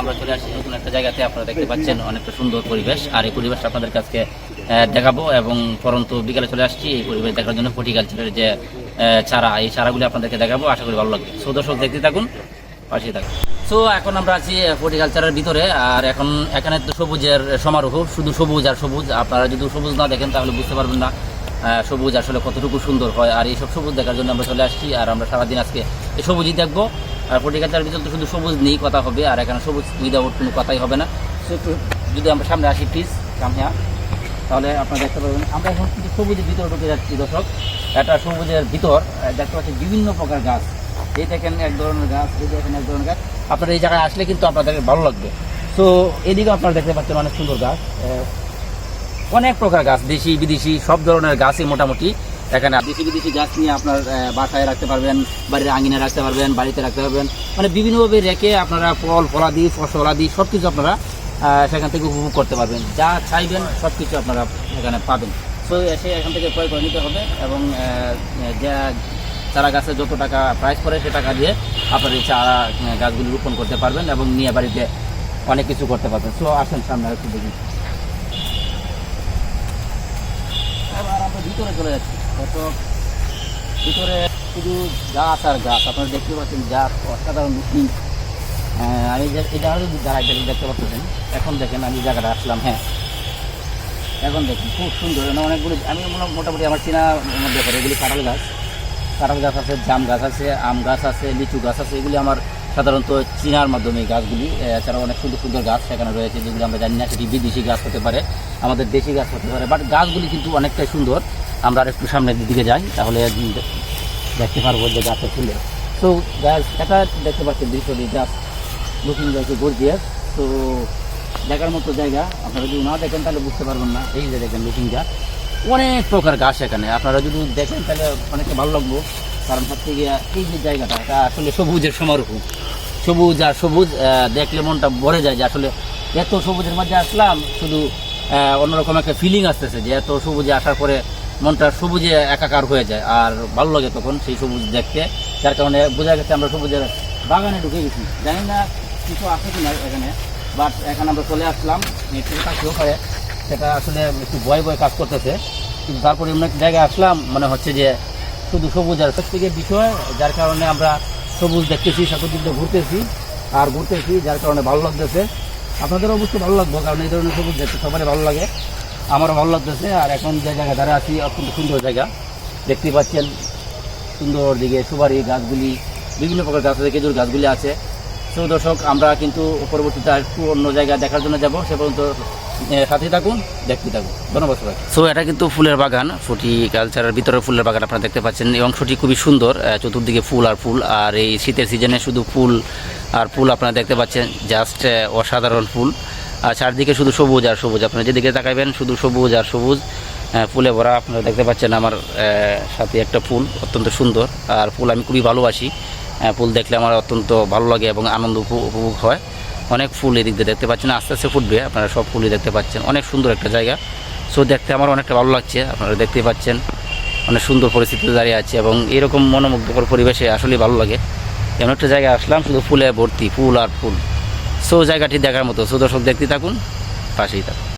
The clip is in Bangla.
আমরা চলে নতুন একটা জায়গাতে। আপনারা দেখতে পাচ্ছেন অনেকটা সুন্দর পরিবেশ। আর এই পরিবেশটা আপনাদের কাছে দেখাবো এবং পরন্তু বিকালে চলে আসছি। এই পরিবেশ দেখার জন্য হর্টিকালচারের যে চারা, এই চারাগুলি আপনাদেরকে দেখাবো। আশা করি ভালো লাগবে। সো দর্শক, দেখতে থাকুন, পাশে থাকুন। সো এখন আমরা আছি হর্টিকালচারের ভিতরে। আর এখন, এখানে তো সবুজের সমারোহ। শুধু সবুজ আর সবুজ। আপনারা যদি সবুজ না দেখেন, তাহলে বুঝতে পারবেন না সবুজ আসলে কতটুকু সুন্দর হয়। আর এইসব সবুজ দেখার জন্য আমরা চলে আসছি। আর আমরা সারাদিন আজকে এই সবুজই দেখব। আর হর্টিকালচারের ভিতরে তো শুধু সবুজ নিয়েই কথা হবে, আর এখানে সবুজ উইদাউট কোনো কথাই হবে না। সো যদি আমরা সামনে আসি প্লিজ সামনে তাহলে আপনারা দেখতে পাবেন আমরা এখন কিন্তু সবুজের ভিতরে ঢুকে যাচ্ছি, দর্শক। একটা সবুজের ভিতর দেখতে পাচ্ছি বিভিন্ন প্রকার গাছ। এই দেখেন এক ধরনের গাছ, এই দেখেন এক ধরনের গাছ। আপনারা এই জায়গায় আসলে কিন্তু আপনাদের ভালো লাগবে। তো এদিকে আপনারা দেখতে পাচ্ছেন অনেক সুন্দর গাছ। অনেক প্রকার গাছ, দেশি, বিদেশি, সব ধরনের গাছই মোটামুটি। এখানে দেশি বিদেশি গাছ নিয়ে আপনার বাসায় রাখতে পারবেন, বাড়ির আঙিনে রাখতে পারবেন, বাড়িতে রাখতে পারবেন। মানে বিভিন্নভাবে রেখে আপনারা ফল, ফলাদি ফসলাদি সব কিছু আপনারা সেখান থেকে উপভোগ করতে পারবেন। যা চাইবেন সব কিছু আপনারা এখানে পাবেন। তো এসে এখান থেকে ক্রয় করে নিতে হবে এবং যা, চারা গাছে যত টাকা প্রাইস পড়ে সে টাকা দিয়ে আপনার এই চারা গাছগুলি রোপণ করতে পারবেন এবং নিয়ে বাড়িতে অনেক কিছু করতে পারবেন। সো আসেন সামনে একটু দেখি। এবার ভিতরে চলে যাচ্ছি। কত ভিতরে শুধু গাছ আর গাছ, আপনারা দেখতে পাচ্ছেন গাছ অসাধারণ লুকিং আমি যে এই জায়গাটা দাঁড়াই দেখতে পাচ্ছেন। এখন দেখেন আমি জায়গাটা আসলাম হ্যাঁ। এখন দেখুন, খুব সুন্দর। এখানে অনেকগুলি আমি মোটামুটি আমার চেনা মধ্যে পড়ে এগুলি কাঁঠাল গাছ। কাঁঠাল গাছ আছে, জাম গাছ আছে, আম গাছ আছে, লিচু গাছ আছে, এগুলি আমার সাধারণত চিনার মাধ্যমে এই গাছগুলি এছাড়া অনেক সুন্দর সুন্দর গাছ সেখানে রয়েছে, যেগুলো আমরা জানি না সেটি বিদেশি গাছ হতে পারে, আমাদের দেশি গাছ হতে পারে বাট গাছগুলি কিন্তু অনেকটাই সুন্দর। আমরা আর একটু সামনের দিকে যাই, তাহলে দেখতে পারব যে গাছের ফুলে তো গাছ এটা দেখতে পাচ্ছেন দৃশ্যটি জাস্ট লুকিং যাচ্ছে গর্জিয়াস তো দেখার মতো জায়গা, আপনারা যদি না দেখেন, তাহলে বুঝতে পারবেন না। এই যে দেখেন লুকিংটা অনেক প্রকার গাছ এখানে। আপনারা যদি দেখেন, তাহলে অনেকটা ভালো লাগবো। কারণ হচ্ছে গিয়ে এই যে জায়গাটা, এটা আসলে সবুজের সমারোহ। সবুজ আর সবুজ দেখলে মনটা ভরে যায় যে আসলে এত সবুজের মধ্যে আসলাম, শুধু অন্যরকম একটা ফিলিং আসতেছে যে এত সবুজে আসার পরে মনটা সবুজে একাকার হয়ে যায়। আর ভালো লাগে তখন সেই সবুজ দেখতে। যার কারণে বোঝা গেছে আমরা সবুজের বাগানে ঢুকে গেছি। জানি না কিছু আছে কিনা এখানে বাট এখানে আমরা চলে আসলাম থাকতেও পারে সেটা আসলে একটু ভয় ভয় কাজ করতেছে। কিন্তু তারপরে একটা জায়গায় আসলাম, মনে হচ্ছে যে শুধু সবুজ আর সব থেকে বিষয়, যার কারণে আমরা সবুজ দেখতেছি সাথে ঘুরতেছি আর ঘুরতেছি, যার কারণে ভালো লাগতেছে। আপনাদের অবশ্যই ভালো লাগবে, কারণ এই ধরনের সবুজ দেখতে সবারই ভালো লাগে। আমারও ভালো লাগতেছে, আর এখন যে জায়গায় দাঁড়া আছি, অত্যন্ত সুন্দর জায়গা। দেখতে পাচ্ছেন সুন্দর দিকে সুপারি গাছগুলি, বিভিন্ন প্রকার গাছ আছে, খেজুর গাছগুলি আছে। তো দর্শক, আমরা কিন্তু পরবর্তীতে একটু অন্য জায়গা দেখার জন্য যাব, সে পর্যন্ত সাথে থাকুন দেখতে থাকুন। ধন্যবাদ সবাই সো এটা কিন্তু ফুলের বাগান ফুটি কালচারের ভিতরে ফুলের বাগান আপনারা দেখতে পাচ্ছেন। এই অংশটি খুবই সুন্দর চতুর্দিকে ফুল আর ফুল, আর এই শীতের সিজনে শুধু ফুল আর ফুল আপনারা দেখতে পাচ্ছেন জাস্ট অসাধারণ ফুল। আর চারদিকে শুধু সবুজ আর সবুজ, আপনারা যেদিকে তাকাবেন শুধু সবুজ আর সবুজ ফুলে ভরা আপনারা দেখতে পাচ্ছেন আমার সাথে একটা ফুল, অত্যন্ত সুন্দর। আর ফুল আমি খুবই ভালোবাসি ফুল দেখলে আমার অত্যন্ত ভালো লাগে এবং আনন্দ উপভোগ হয়। অনেক ফুল এদিক দিয়ে দেখতে পাচ্ছেন, আস্তে আস্তে ফুটবে, আপনারা সব ফুলই দেখতে পাচ্ছেন। অনেক সুন্দর একটা জায়গা। সো দেখতে আমার অনেকটা ভালো লাগছে, আপনারা দেখতে পাচ্ছেন। অনেক সুন্দর পরিস্থিতিতে দাঁড়িয়ে আছে এবং এরকম মনোমুগ্ধকর পরিবেশে আসলেই ভালো লাগে। এমন একটা জায়গায় আসলাম, শুধু ফুলে ভর্তি, ফুল আর ফুল। সো জায়গাটি দেখার মতো। সো দর্শক দেখতে থাকুন, পাশেই থাকুন।